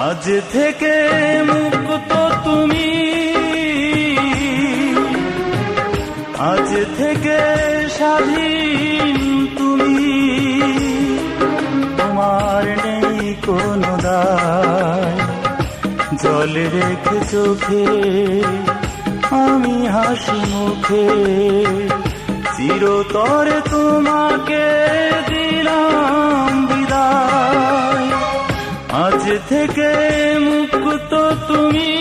আজ থেকে মুক্ত তুমি। আজ থেকে স্বাধীন তুমি। তোমার নেই কোনো দায়। জল রেখে চোখে আমি হাসি মুখে। চিরতরে তোমাকে দিলাম। থেকে মুক্ত তুমি।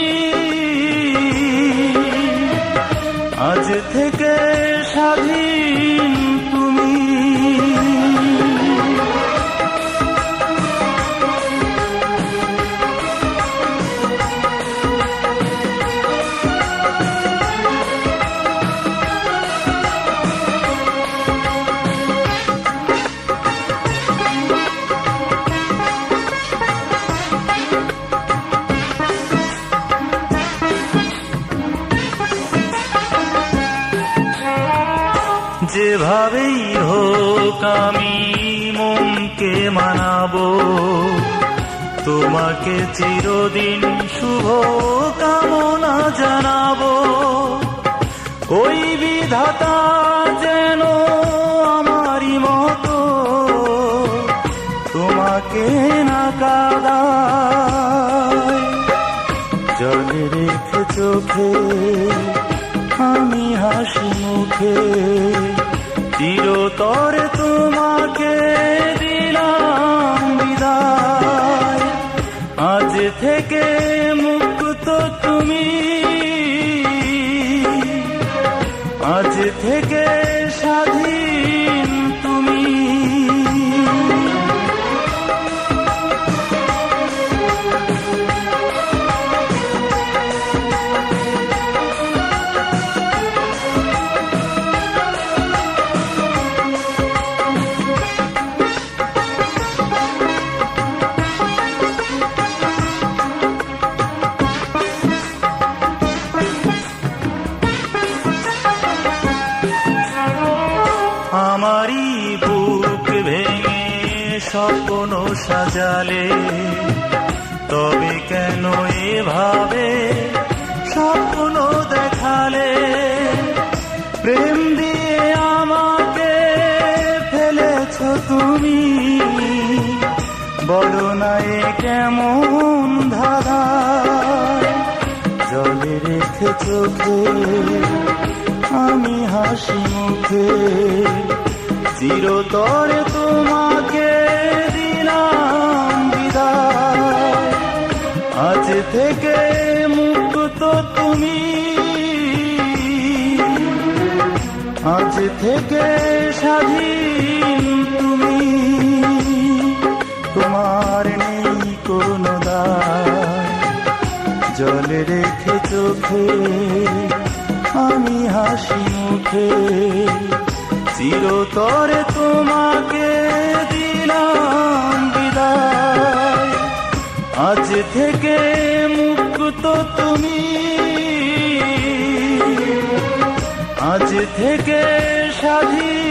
যেভাবেই হোক আমি মনকে মানাবো। তোমাকে চিরদিন শুভ কামনা জানাব। ওই বিধাতা যেন আমারই মতো। তোমাকে না কাদায়। জলে রেখে চোখে আমি হাসি মুখে চিরতরে তোমাকে দিলাম বিদায়। আজ থেকে মুক্ত তুমি। আজ থেকে স্বপ্ন সাজালে। তবে কেন এভাবে স্বপ্ন দেখালে? প্রেম দিয়ে আমাকে ফেলেছ তুমি। বলো না এ কেমন ধারা? জলে রেখে চোখে আমি হাসি মুখে। চিরতরে তোমাকে থেকে মুক্ত তুমি। আজ থেকে স্বাধীন তুমি। তোমার নেই কোনো দায় জলে রেখে চোখে আমি হাসি মুখে। চিরতরে তোমাকে দিলাম। আজ থেকে মুক্ত তুমি। আজ থেকে স্বাধীন